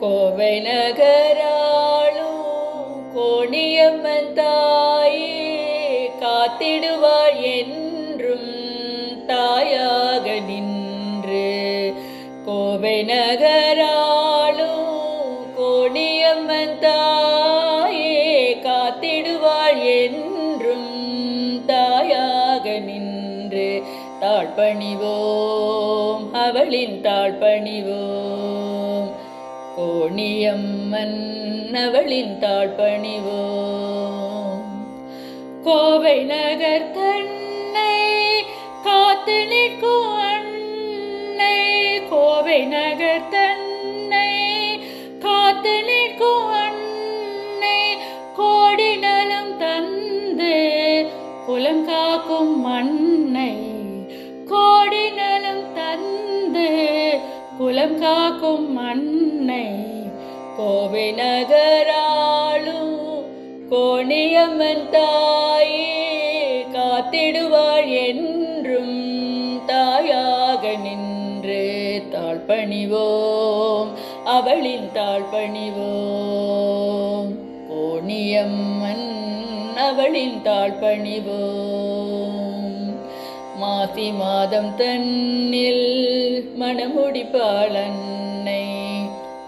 கோவை நகராளும் கோணியம்மன் தாயே காத்திடுவாள் என்றும் தாயாக நின்று. கோவை நகராளும் கோணியம்மன் தாயே காத்திடுவாள் என்றும் தாயாக நின்று. தாழ்பணிவோம் அவளின் தாழ்பணிவோம். கோணியம்மன் அவளின் தாழ்பணிவோம் கோவை நகர் தன்னை காத்து நிற்கும் அன்னை. கோவை நகர் தன்னை காத்து நிற்கும் அன்னை. கோடி நலம் தந்து குலம் காக்கும் மண்ணை காக்கும் மண்ணை கோவை நகராளும் கோணியம்மன் தாயே காத்திடுவாள் என்றும் தாயாக நின்று தாழ்பணிவோம். அவளின் தாழ்பணிவோம். கோணியம்மன் அவளின் தாழ்பணிவோம். மாசி மாதம் தன்னில் மணமுடிப்பாளன்னை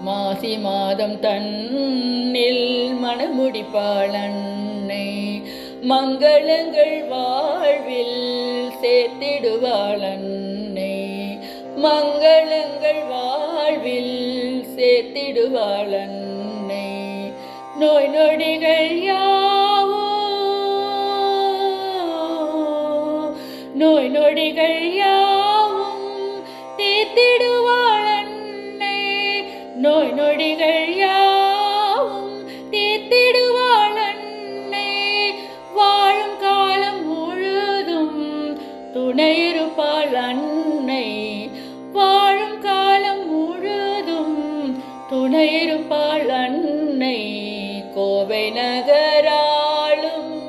மாசி மாதம் தன்னில் மணமுடிப்பாளன்னை மங்களங்கள் வாழ்வில் சேர்த்திடுவாளன்னை. மங்களங்கள் வாழ்வில் சேர்த்திடுவாளன்னை. நோய் நொடிகள் யார் துணையிருப்பாள் அன்னை வாழும் காலம் முழுதும் துணையிருப்பாள் அன்னை கோவை நகராளும்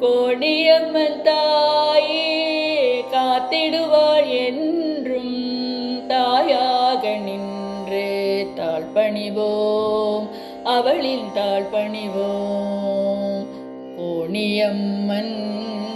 கோடியம்மன் தாயே காத்திடுவாள் என்றும் தாயாக நின்று தாழ்பணிவோம். அவளின் தாழ்பணிவோம். கோணியம்மன்